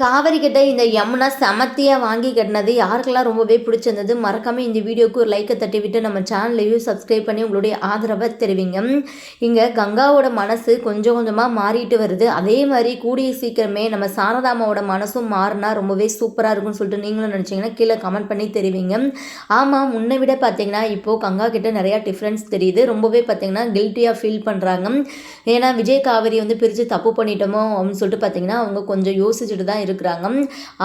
காவேரி கிட்ட இந்த யமுனா செமத்தியாக வாங்கி கட்டினது யாருக்கெல்லாம் ரொம்பவே பிடிச்சிருந்தது மறக்காமல் இந்த வீடியோக்கு ஒரு லைக்கை தட்டி விட்டு நம்ம சேனலையும் சப்ஸ்கிரைப் பண்ணி உங்களுடைய ஆதரவை தெரிவிங்க. இங்கே கங்காவோட மனசு கொஞ்சம் கொஞ்சமாக மாறிட்டு வருது. அதே மாதிரி கூடிய சீக்கிரமே நம்ம சாரதாமாவோட மனசும் மாறினா ரொம்பவே சூப்பராக இருக்கும்னு சொல்லிட்டு நீங்களும் நினச்சிங்கன்னா கீழே கமெண்ட் பண்ணி தெரிவிங்க. ஆமாம் முன்னை விட பார்த்தீங்கன்னா இப்போது கங்கா கிட்ட நிறையா டிஃப்ரென்ஸ் தெரியுது. ரொம்பவே பார்த்தீங்கன்னா கில்ட்டியாக ஃபீல் பண்ணுறாங்க ஏன்னா விஜய் காவேரி வந்து பிரித்து தப்பு பண்ணிட்டோமோ அப்படின்னு சொல்லிட்டு பார்த்தீங்கன்னா அவங்க கொஞ்சம் யோசிச்சுட்டு தான் இருக்கிறாங்க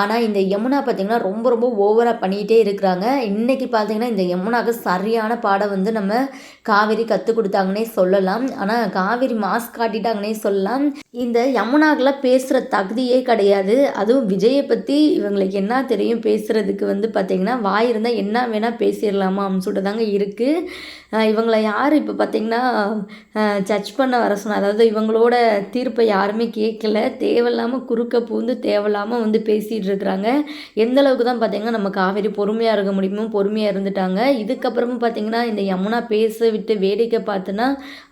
ஆனால் இந்த யமுனா பார்த்திங்கன்னா ரொம்ப ரொம்ப ஓவராக பண்ணிக்கிட்டே இருக்கிறாங்க. இன்றைக்கி பார்த்திங்கன்னா இந்த யமுனாவுக்கு சரியான பாடம் வந்து நம்ம காவேரி கற்றுக் கொடுத்தாங்கன்னே சொல்லலாம். ஆனால் காவேரி மாஸ்க் காட்டிட்டாங்கன்னே சொல்லலாம். இந்த யமுனாக்கெல்லாம் பேசுகிற தகுதியே கிடையாது. அதுவும் விஜயை பற்றி இவங்களுக்கு என்ன தெரியும்? பேசுகிறதுக்கு வந்து பார்த்திங்கன்னா வாய் இருந்தால் என்ன வேணால் பேசிடலாமா? அப்படின்னு சொல்லிட்டு தாங்க இருக்குது இவங்களை யார் இப்போ பார்த்திங்கன்னா ஜட்ஜ் பண்ண வர சொன்னால் அதாவது இவங்களோட தீர்ப்பை யாருமே கேட்கல தேவையில்லாமல் குறுக்க பூந்து இல்லாமல் வந்து பேசிகிட்டு இருக்கிறாங்க எந்த அளவுக்கு தான் பார்த்திங்கன்னா நம்ம காவேரி பொறுமையாக இருக்க முடியுமோ பொறுமையாக இருந்துட்டாங்க. இதுக்கப்புறமும் பார்த்திங்கன்னா இந்த யமுனா பேச விட்டு வேடிக்கை பார்த்துன்னா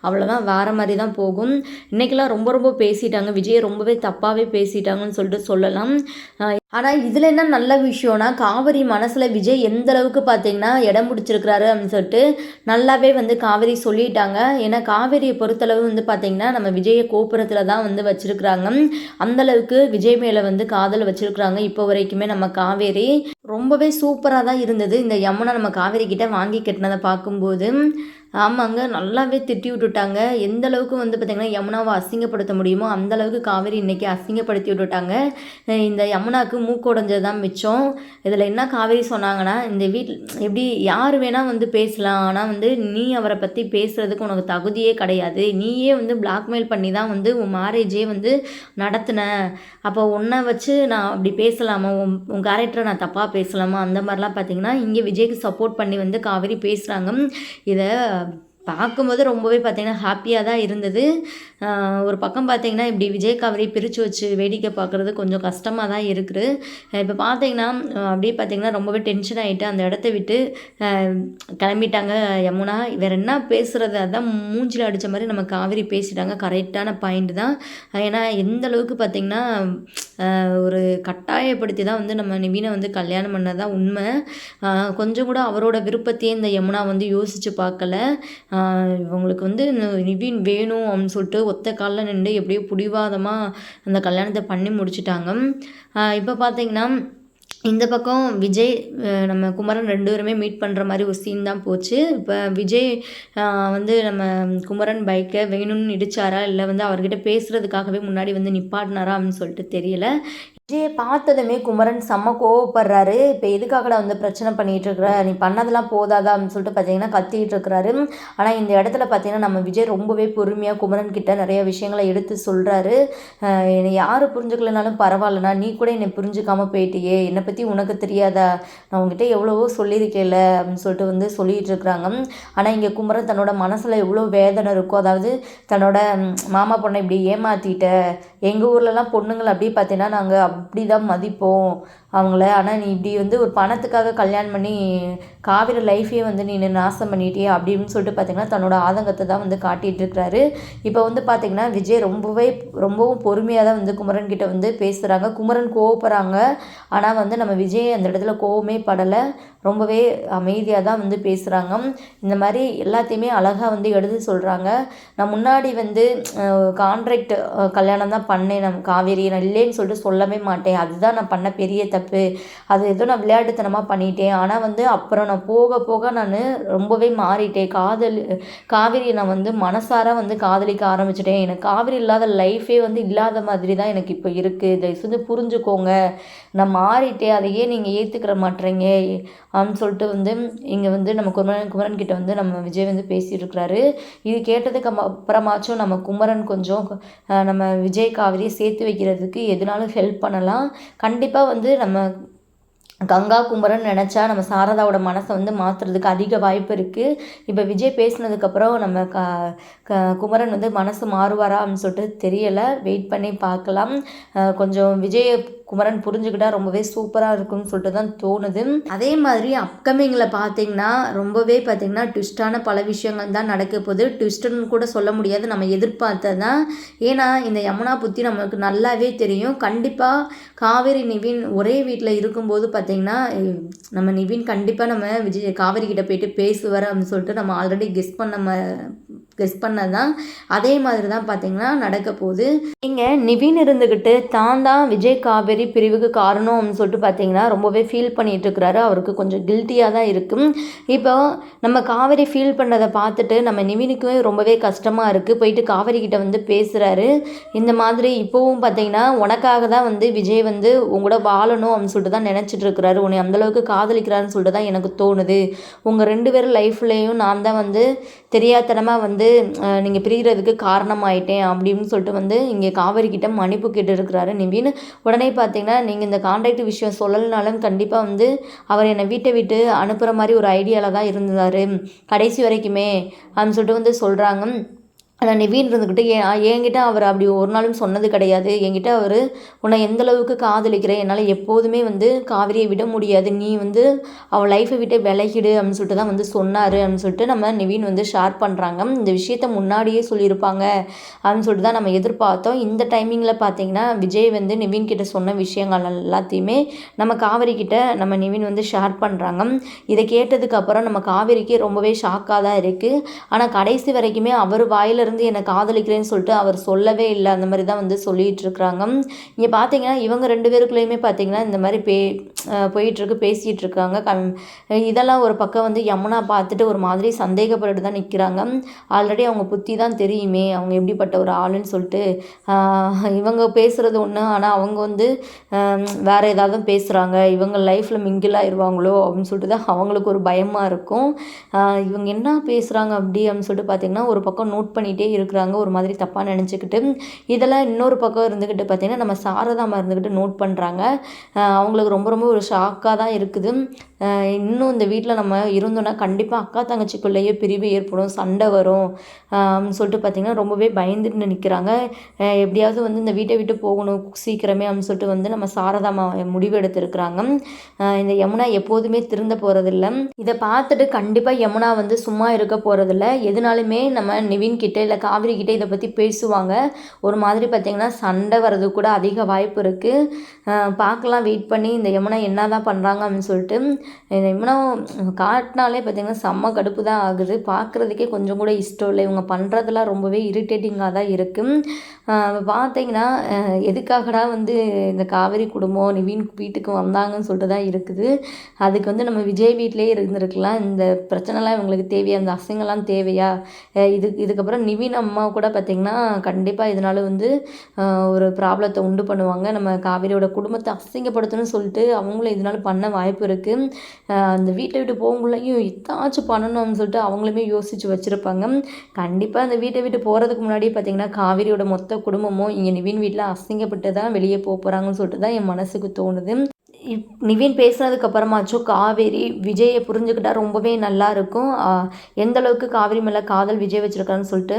அவ்வளோதான் வேறு மாதிரி தான் போகும். இன்றைக்கெல்லாம் ரொம்ப ரொம்ப பேசிட்டாங்க. விஜய் ரொம்பவே தப்பாகவே பேசிட்டாங்கன்னு சொல்லிட்டு சொல்லலாம். ஆனால் இதில் என்ன நல்ல விஷயம்னா காவிரி மனசில் விஜய் எந்த அளவுக்கு பார்த்தீங்கன்னா இடம் பிடிச்சிருக்கிறாரு அப்படின்னு சொல்லிட்டு நல்லாவே வந்து காவேரி சொல்லிட்டாங்க. ஏன்னா காவேரியை பொறுத்தளவு வந்து பார்த்திங்கன்னா நம்ம விஜயை கோபுரத்தில் தான் வந்து வச்சுருக்குறாங்க. அந்தளவுக்கு விஜய் மேலே வந்து காதல் வச்சுருக்குறாங்க. இப்போ வரைக்குமே நம்ம காவேரி. ரொம்பவே சூப்பராக தான் இருந்தது. இந்த யமுனா நம்ம காவேரி கிட்டே வாங்கி கட்டினதை பார்க்கும்போது. ஆமாங்க நல்லாவே திட்டி விட்டுட்டாங்க. எந்த அளவுக்கு வந்து பார்த்திங்கன்னா யமுனாவை அசிங்கப்படுத்த முடியுமோ அந்த அளவுக்கு காவேரி இன்றைக்கி அசிங்கப்படுத்தி விட்டுட்டாங்க. இந்த யமுனாவுக்கு மூக்குடைஞ்சது தான் மிச்சம். இதில் என்ன காவேரி சொன்னாங்கன்னா இந்த வீட்டில் எப்படி யார் வேணால் வந்து பேசலாம். ஆனால் வந்து நீ அவரை பற்றி பேசுகிறதுக்கு உனக்கு தகுதியே கிடையாது. நீயே வந்து பிளாக்மெயில் பண்ணி தான் வந்து உன் மேரேஜே வந்து நடத்தின. அப்போ உன்னை வச்சு நான் அப்படி பேசலாமா? உன் உன் கேரக்டரை நான் தப்பாக பேசலாமா? அந்த மாதிரிலாம் பார்த்தீங்கன்னா இங்கே விஜய்க்கு சப்போர்ட் பண்ணி வந்து காவேரி பேசுகிறாங்க இதை பார்க்கும்போது ரொம்பவே பார்த்திங்கன்னா ஹாப்பியாக தான் இருந்தது. ஒரு பக்கம் பார்த்திங்கன்னா இப்படி விஜய் காவிரி பிரித்து வச்சு வேடிக்கை பார்க்குறது கொஞ்சம் கஷ்டமாக தான் இருக்குது. இப்போ பார்த்திங்கன்னா அப்படியே பார்த்திங்கன்னா ரொம்பவே டென்ஷன் ஆகிட்டு அந்த இடத்த விட்டு கிளம்பிட்டாங்க யமுனா. வேறு என்ன பேசுகிறது அதான் மூஞ்சில் அடித்த மாதிரி நம்ம காவிரி பேசிட்டாங்க. கரெக்டான பாயிண்ட் தான். ஏன்னா எந்த அளவுக்கு பார்த்திங்கன்னா ஒரு கட்டாயப்படுத்தி தான் வந்து நம்ம நிவீனை வந்து கல்யாணம் பண்ணதான் உண்மை. கொஞ்சம் கூட அவரோட விருப்பத்தையே இந்த யமுனா வந்து யோசித்து பார்க்கல. இவங்களுக்கு வந்து நிவின் வேணும் அப்படின்னு சொல்லிட்டு ஒத்த காலில் நின்று எப்படியோ பிடிவாதமாக அந்த கல்யாணத்தை பண்ணி முடிச்சிட்டாங்க. இப்போ பார்த்தீங்கன்னா இந்த பக்கம் விஜய் நம்ம குமரன் ரெண்டு பேருமே மீட் பண்ணுற மாதிரி ஒரு சீன் தான் போச்சு. இப்போ விஜய் வந்து நம்ம குமரன் பைக்கை வேணும்னு இடிச்சாரா? இல்லை வந்து அவர்கிட்ட பேசுகிறதுக்காகவே முன்னாடி வந்து நிப்பாட்டினாரா அப்படின்னு சொல்லிட்டு தெரியல. விஜயை பார்த்ததுமே குமரன் செம்ம கோவப்படுறாரு. இப்போ எதுக்காகடா வந்து பிரச்சனை பண்ணிகிட்டு இருக்கிற நீ பண்ணதெல்லாம் போதாதா? அப்படின்னு சொல்லிட்டு பார்த்தீங்கன்னா கத்திக்கிட்டு இருக்கிறாரு ஆனால் இந்த இடத்துல பார்த்தீங்கன்னா நம்ம விஜய் ரொம்பவே பொறுமையாக குமரன் கிட்ட நிறைய விஷயங்களை எடுத்து சொல்கிறாரு என்னை யார் புரிஞ்சுக்கலனாலும் பரவாயில்லண்ணா. நீ கூட என்னை புரிஞ்சுக்காமல் போயிட்டியே. என்னை பற்றி உனக்கு தெரியாதா? நான் உங்ககிட்ட எவ்வளவோ சொல்லியிருக்கேல அப்படின்னு சொல்லிட்டு வந்து சொல்லிகிட்டு இருக்கிறாங்க ஆனால் இங்கே குமரன் தன்னோட மனசில் எவ்வளோ வேதனை இருக்கோ அதாவது தன்னோட மாமா பொண்ணை இப்படி ஏமாற்றிட்ட எங்கள் ஊர்லலாம் பொண்ணுங்களை அப்படியே பார்த்தீங்கன்னா நாங்கள் அப்படி தான் மதிப்போம். அவங்கள. ஆனால் நீ இப்படி வந்து ஒரு பணத்துக்காக கல்யாணம் பண்ணி காவிரி லைஃபையே வந்து நீ நாசம் பண்ணிட்டியே அப்படின்னு சொல்லிட்டு பார்த்தீங்கன்னா தன்னோட ஆதங்கத்தை தான் வந்து காட்டிகிட்டு இருக்கிறாரு இப்போ வந்து பார்த்திங்கன்னா விஜய் ரொம்பவே ரொம்பவும் பொறுமையாக தான் வந்து குமரன் கிட்ட வந்து பேசுகிறாங்க குமரன் கோவப்படுறாங்க. ஆனால் வந்து நம்ம விஜய் அந்த இடத்துல கோவமே படலை. ரொம்பவே அமைதியாக தான் வந்து பேசுகிறாங்க இந்த மாதிரி எல்லாத்தையுமே அழகாக வந்து எடுத்து சொல்கிறாங்க நான் முன்னாடி வந்து கான்ட்ராக்ட் கல்யாணம் தான் பண்ணேன். நம்ம காவேரி நான் இல்லைன்னு சொல்லிட்டு சொல்லவே மாட்டேன். அதுதான் நான் பண்ண பெரிய தப்பு. அது ஏதோ நான் விளையாட்டுத்தனமாக பண்ணிட்டேன். ஆனால் வந்து அப்புறம் நான் போக போக நான் ரொம்பவே மாறிட்டேன். காதல் காவிரியை நான் வந்து மனசார வந்து காதலிக்க ஆரம்பிச்சிட்டேன். எனக்கு காவிரி இல்லாத லைஃபே வந்து இல்லாத மாதிரி தான் எனக்கு இப்போ இருக்குது இதை வந்து புரிஞ்சுக்கோங்க. நான் மாறிட்டேன். அதையே நீங்கள் ஏற்றுக்கிற மாட்டேறீங்க அப்படின்னு சொல்லிட்டு வந்து இங்கே வந்து நம்ம குமரன் குமரன் கிட்ட வந்து நம்ம விஜய் வந்து பேசிகிட்டு இருக்கிறாரு. இது கேட்டதுக்கு அப்புறமாச்சும் நம்ம குமரன் கொஞ்சம் நம்ம விஜய் காவிரியை சேர்த்து வைக்கிறதுக்கு எதுனாலும் ஹெல்ப் பண்ணலாம். கண்டிப்பாக வந்து நம்ம நம்ம கங்கா குமரன் நினச்சா நம்ம சாரதாவோட மனசை வந்து மாற்றுறதுக்கு அதிக வாய்ப்பு இருக்குது இப்போ விஜய் பேசினதுக்கப்புறம் நம்ம க க குமரன் வந்து மனசு மாறுவாரா அப்படின்னு சொல்லிட்டு தெரியலை. வெயிட் பண்ணி பார்க்கலாம். கொஞ்சம் விஜயை குமரன் புரிஞ்சுக்கிட்டா ரொம்பவே சூப்பராக இருக்கும்னு சொல்லிட்டு தான் தோணுது. அதே மாதிரி அப்கமிங்கில் பார்த்தீங்கன்னா ரொம்பவே பார்த்தீங்கன்னா ட்விஸ்டான பல விஷயங்கள் தான் நடக்க போகுது. ட்விஸ்ட்டுன்னு கூட சொல்ல முடியாது நம்ம எதிர்பார்த்ததான் ஏன்னா இந்த யமுனா புத்தி நமக்கு நல்லாவே தெரியும். கண்டிப்பாக காவேரி நிவின் ஒரே வீட்டில் இருக்கும்போது பார்த்தீங்கன்னா நம்ம நிவின் கண்டிப்பாக நம்ம விஜய் காவேரி கிட்ட போயிட்டு பேசுவார் அப்படின்னு சொல்லிட்டு நம்ம ஆல்ரெடி கெஸ் பண்ண கெஸ் பண்ணது தான் அதே மாதிரி தான் பார்த்தீங்கன்னா நடக்க போகுது. இங்கே நிவின் இருந்துக்கிட்டு தான் தான் விஜய் காவேரி பிரிவுக்கு காரணம் அப்படின்னு சொல்லிட்டு பார்த்தீங்கன்னா ரொம்பவே ஃபீல் பண்ணிட்டு இருக்கிறாரு. அவருக்கு கொஞ்சம் கில்ட்டியாக தான் இருக்கும். இப்போ நம்ம காவேரி ஃபீல் பண்ணுறதை பார்த்துட்டு நம்ம நிவினுக்குமே ரொம்பவே கஷ்டமாக இருக்குது போயிட்டு காவேரி கிட்ட வந்து பேசுகிறாரு இந்த மாதிரி இப்போவும் பார்த்தீங்கன்னா உனக்காக தான் வந்து விஜய் வந்து உங்களோட வாழணும் அப்படின்னு சொல்லிட்டு தான் நினச்சிட்டு இருக்கிறாரு. உன்னை அந்தளவுக்கு காதலிக்கிறாருன்னு சொல்லிட்டு தான் எனக்கு தோணுது. உங்கள் ரெண்டு பேரும் லைஃப்லேயும் நான் தான் வந்து தெரியாதனமாக வந்து வந்து நீங்கள் பிரிகிறதுக்கு காரணமாயிட்டேன் அப்படின்னு சொல்லிட்டு வந்து இங்கே காவேரிக்கிட்ட மன்னிப்பு கேட்டு இருக்கிறாரு நிவின். உடனே பார்த்தீங்கன்னா நீங்கள் இந்த கான்ட்ராக்ட் விஷயம் சொல்லலைனாலும் கண்டிப்பாக வந்து அவர் என்னை வீட்டை விட்டு அனுப்புகிற மாதிரி ஒரு ஐடியாவில் தான் இருந்தார். கடைசி வரைக்குமே அப்படின்னு சொல்லிட்டு வந்து சொல்கிறாங்க ஆனால் நிவீன் இருந்துக்கிட்டு ஏன் என்கிட்ட அவர் அப்படி ஒரு நாளும் சொன்னது கிடையாது. என்கிட்ட அவர் உன்னை எந்தளவுக்கு காதலிக்கிறேன் என்னால் எப்போதுமே வந்து காவிரியை விட முடியாது. நீ வந்து அவள் லைஃப்பை விட்டு விலகிடு அப்படின்னு சொல்லிட்டு தான் வந்து சொன்னார் அப்படின்னு சொல்லிட்டு நம்ம நிவீன் வந்து ஷேர் பண்ணுறாங்க இந்த விஷயத்த முன்னாடியே சொல்லியிருப்பாங்க அப்படின்னு சொல்லிட்டு தான் நம்ம எதிர்பார்த்தோம். இந்த டைமிங்கில் பார்த்தீங்கன்னா விஜய் வந்து நிவீன் கிட்ட சொன்ன விஷயங்கள் எல்லாத்தையுமே நம்ம காவிரி கிட்ட நம்ம நிவீன் வந்து ஷேர் பண்ணுறாங்க இதை கேட்டதுக்கப்புறம் நம்ம காவிரிக்கு ரொம்பவே ஷாக்காக தான் இருக்குது ஆனால் கடைசி வரைக்குமே அவர் வாயிலிருந்து இருந்து என்னை காதலிக்கிறேன்னு சொல்லிட்டு அவர் சொல்லவே இல்லை. அந்த மாதிரி தான் வந்து சொல்லிகிட்டு இருக்கிறாங்க இங்கே பார்த்தீங்கன்னா இவங்க ரெண்டு பேருக்குள்ளேயுமே பார்த்தீங்கன்னா இந்த மாதிரி பே போயிட்டுருக்கு பேசிகிட்டு இருக்காங்க. கம் இதெல்லாம் ஒரு பக்கம் வந்து யமுனா பார்த்துட்டு ஒரு மாதிரி சந்தேகப்பட்டு தான் நிற்கிறாங்க ஆல்ரெடி அவங்க புத்தி தான் தெரியுமே. அவங்க எப்படிப்பட்ட ஒரு ஆளுன்னு சொல்லிட்டு இவங்க பேசுகிறது ஒன்று ஆனால் அவங்க வந்து வேறு ஏதாவது பேசுகிறாங்க இவங்க லைஃப்பில் மிங்கிள் ஆயிடுவாங்களோ அப்படின்னு சொல்லிட்டு தான் அவங்களுக்கு ஒரு பயமாக இருக்கும். இவங்க என்ன பேசுகிறாங்க அப்படி அப்படின்னு சொல்லிட்டு பார்த்திங்கன்னா ஒரு பக்கம் நோட் பண்ணிகிட்டே பண்ணிகிட்டே இருக்கிறாங்க. ஒரு மாதிரி தப்பாக நினச்சிக்கிட்டு இதெல்லாம் இன்னொரு பக்கம் இருந்துக்கிட்டு பார்த்திங்கன்னா நம்ம சாரதாமா இருந்துக்கிட்டு நோட் பண்ணுறாங்க அவங்களுக்கு ரொம்ப ரொம்ப ஒரு ஷாக்காக தான் இருக்குது. இன்னும் இந்த வீட்டில் நம்ம இருந்தோன்னா கண்டிப்பாக அக்கா தங்கச்சிக்குள்ளேயே பிரிவு ஏற்படும் சண்டை வரும். சொல்லிட்டு பார்த்திங்கன்னா ரொம்பவே பயந்துட்டு நிற்கிறாங்க எப்படியாவது வந்து இந்த வீட்டை விட்டு போகணும் சீக்கிரமே அப்படின்னு சொல்லிட்டு வந்து நம்ம சாரதாமா முடிவு எடுத்திருக்கிறாங்க. இந்த யமுனா எப்போதுமே திருந்த போகிறதில்ல இதை பார்த்துட்டு கண்டிப்பாக யமுனா வந்து சும்மா இருக்க போகிறதில்ல எதுனாலுமே நம்ம நிவின் கிட்ட இல்லை காவிரி கிட்டே இதை பற்றி பேசுவாங்க. ஒரு மாதிரி பார்த்திங்கன்னா சண்டை வர்றது கூட அதிக வாய்ப்பு இருக்குது பார்க்கலாம் வெயிட் பண்ணி இந்த யமுனா என்ன தான் பண்ணுறாங்க அப்படின்னு சொல்லிட்டு. இந்த யமுனா காட்டினாலே பார்த்திங்கன்னா செம்ம கடுப்பு தான் ஆகுது. பார்க்குறதுக்கே கொஞ்சம் கூட இஷ்டம் இல்லை. இவங்க பண்ணுறதெல்லாம் ரொம்பவே இரிட்டேட்டிங்காக தான் இருக்குது பார்த்தீங்கன்னா எதுக்காகடா வந்து இந்த காவிரி குடும்பம் நிவீன் வீட்டுக்கு வந்தாங்கன்னு சொல்லிட்டு தான் இருக்குது. அதுக்கு வந்து நம்ம விஜய் வீட்டிலே இருந்திருக்கலாம். இந்த பிரச்சனைலாம் இவங்களுக்கு தேவையா? இந்த அசிங்கம்லாம் தேவையா? இது இதுக்கப்புறம் நிவின் அம்மா கூட பார்த்திங்கன்னா கண்டிப்பாக இதனால் வந்து ஒரு ப்ராப்ளத்தை உண்டு பண்ணுவாங்க. நம்ம காவிரியோட குடும்பத்தை அசிங்கப்படுத்தணும்னு சொல்லிட்டு அவங்களும் இதனால் பண்ண வாய்ப்பு இருக்குது அந்த வீட்டை விட்டு போகுங்குள்ளேயும் இத்தாச்சும் பண்ணணும்னு சொல்லிட்டு அவங்களுமே யோசித்து வச்சுருப்பாங்க. கண்டிப்பாக அந்த வீட்டை விட்டு போகிறதுக்கு முன்னாடி பார்த்திங்கன்னா காவிரியோட மொத்த குடும்பமும் இங்கே நிவின் வீட்டில் அசிங்கப்பட்டு தான் வெளியே போக போகிறாங்கன்னு சொல்லிட்டு தான் என் மனசுக்கு தோணுது. நிவின் பேசுனதுக்கப்புறமாச்சும் காவேரி விஜயை புரிஞ்சுக்கிட்டா ரொம்பவே நல்லா இருக்கும். எந்த அளவுக்கு காவேரி மேலே காதல் விஜய் வச்சுருக்கான்னு சொல்லிட்டு